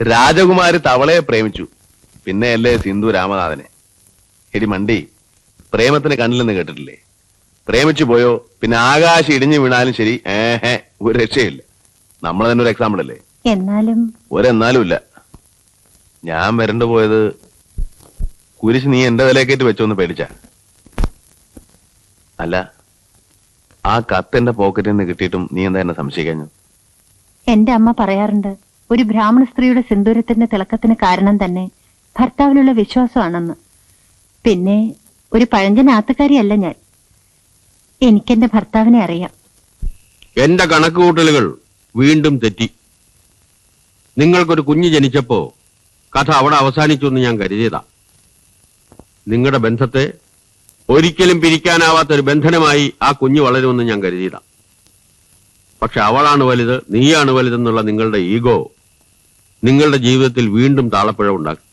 രാജകുമാരി തവളയെ പ്രേമിച്ചു. പിന്നെ അല്ലേ സിന്ധു രാമനാഥനെ. എടി മണ്ടി പ്രേമത്തിന് കണ്ണിലെന്ന് കേട്ടിട്ടില്ലേ? പ്രേമിച്ചു പോയോ? പിന്നെ ആകാശം ഇടിഞ്ഞു വീണാലും ശരി ഏഹേ ഒരു രക്ഷയില്ല. നമ്മൾ തന്നെ ഒരു എക്സാമ്പിൾ അല്ലേ? എന്നാലും? ഒരെന്നാലും ഇല്ല. ഞാൻ വരണ്ടു പോയത് കുരിശ് നീ എന്റെ വിലക്കേറ്റ് വെച്ചോന്ന് പേടിച്ച. അല്ല ആ കത്ത് എന്റെ പോക്കറ്റിൽ നിന്ന് കിട്ടിയിട്ടും നീ എന്താ എന്നെ സംശയിക്കാഞ്ഞു എന്റെ അമ്മ പറയാറുണ്ട് ഒരു ബ്രാഹ്മണ സ്ത്രീയുടെ സിന്ദൂരത്തിന്റെ തിളക്കത്തിന് കാരണം തന്നെ ഭർത്താവിലുള്ള വിശ്വാസമാണെന്ന്. പിന്നെ ഒരു പഴഞ്ചൻ ആത്തുകാരിയല്ല ഞാൻ. എനിക്കെന്റെ ഭർത്താവിനെ അറിയാം. എന്റെ കണക്കുകൂട്ടലുകൾ വീണ്ടും തെറ്റി. നിങ്ങൾക്കൊരു കുഞ്ഞ് ജനിച്ചപ്പോ കഥ അവിടെ അവസാനിച്ചു എന്ന് ഞാൻ കരുതിയതാ. നിങ്ങളുടെ ബന്ധത്തെ ഒരിക്കലും പിരിക്കാനാവാത്ത ഒരു ബന്ധനമായി ആ കുഞ്ഞ് വളരുമെന്ന് ഞാൻ കരുതിയതാ. പക്ഷെ അവളാണ് വലുത് നീയാണ് വലുതെന്നുള്ള നിങ്ങളുടെ ഈഗോ നിങ്ങളുടെ ജീവിതത്തിൽ വീണ്ടും താളപ്പുഴ ഉണ്ടാക്കി.